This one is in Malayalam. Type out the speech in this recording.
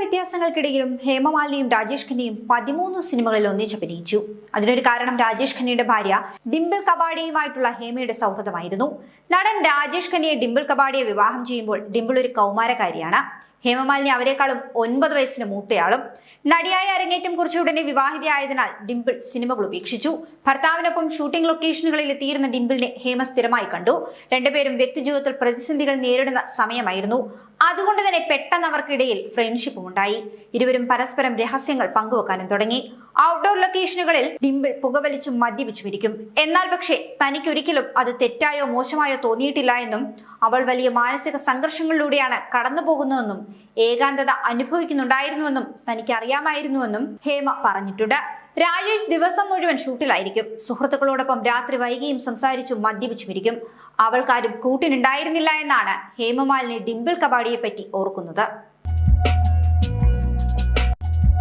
വ്യത്യാസങ്ങൾക്കിടയിലും ഹേമമാലിനിയും രാജേഷ് ഖന്നയും പതിമൂന്ന് സിനിമകളിൽ ഒന്നിച്ച് അഭിനയിച്ചു. അതിനൊരു കാരണം രാജേഷ് ഖന്നയുടെ ഭാര്യ ഡിംപിൾ കബാഡിയുമായിട്ടുള്ള ഹേമയുടെ സൗഹൃദമായിരുന്നു. നടൻ രാജേഷ് ഖന്നയെ ഡിംപിൾ കബാഡിയെ വിവാഹം ചെയ്യുമ്പോൾ ഡിംപിൾ ഒരു കൗമാരക്കാരിയാണ്. ഹേമമാലിനി അവരെക്കാളും ഒൻപത് വയസ്സിന് മൂത്തയാളും. നടിയായ അരങ്ങേറ്റം കുറിച്ച ഉടനെ വിവാഹിതയായതിനാൽ ഡിംപിൾ സിനിമകൾ ഉപേക്ഷിച്ചു. ഭർത്താവിനൊപ്പം ഷൂട്ടിംഗ് ലൊക്കേഷനുകളിൽ എത്തിയിരുന്ന ഡിംപിളിനെ ഹേമ സ്ഥിരമായി കണ്ടു. രണ്ടുപേരും വ്യക്തിജീവിതത്തിൽ പ്രതിസന്ധികൾ നേരിടുന്ന സമയമായിരുന്നു. അതുകൊണ്ട് തന്നെ പെട്ടെന്ന് അവർക്കിടയിൽ ഫ്രണ്ട്ഷിപ്പും ഉണ്ടായി. ഇരുവരും പരസ്പരം രഹസ്യങ്ങൾ പങ്കുവെക്കാനും തുടങ്ങി. ഔട്ട്ഡോർ ലൊക്കേഷനുകളിൽ ഡിംപിൾ പുകവലിച്ചും മദ്യപിച്ചും ഇരിക്കും എന്നാൽ പക്ഷേ തനിക്കൊരിക്കലും അത് തെറ്റായോ മോശമായോ തോന്നിയിട്ടില്ല എന്നും അവൾ വലിയ മാനസിക സംഘർഷങ്ങളിലൂടെയാണ് കടന്നു പോകുന്നതെന്നും ഏകാന്തത അനുഭവിക്കുന്നുണ്ടായിരുന്നുവെന്നും തനിക്ക് അറിയാമായിരുന്നുവെന്നും ഹേമ പറഞ്ഞിട്ടുണ്ട്. രാജേഷ് ദിവസം മുഴുവൻ ഷൂട്ടിലായിരിക്കും. സുഹൃത്തുക്കളോടൊപ്പം രാത്രി വൈകിയും സംസാരിച്ചും മദ്യപിച്ചുമിരിക്കും. അവൾക്കാരും കൂട്ടിനുണ്ടായിരുന്നില്ല എന്നാണ് ഹേമമാലിനി ഡിംപിൾ കബാഡിയെ പറ്റി ഓർക്കുന്നത്.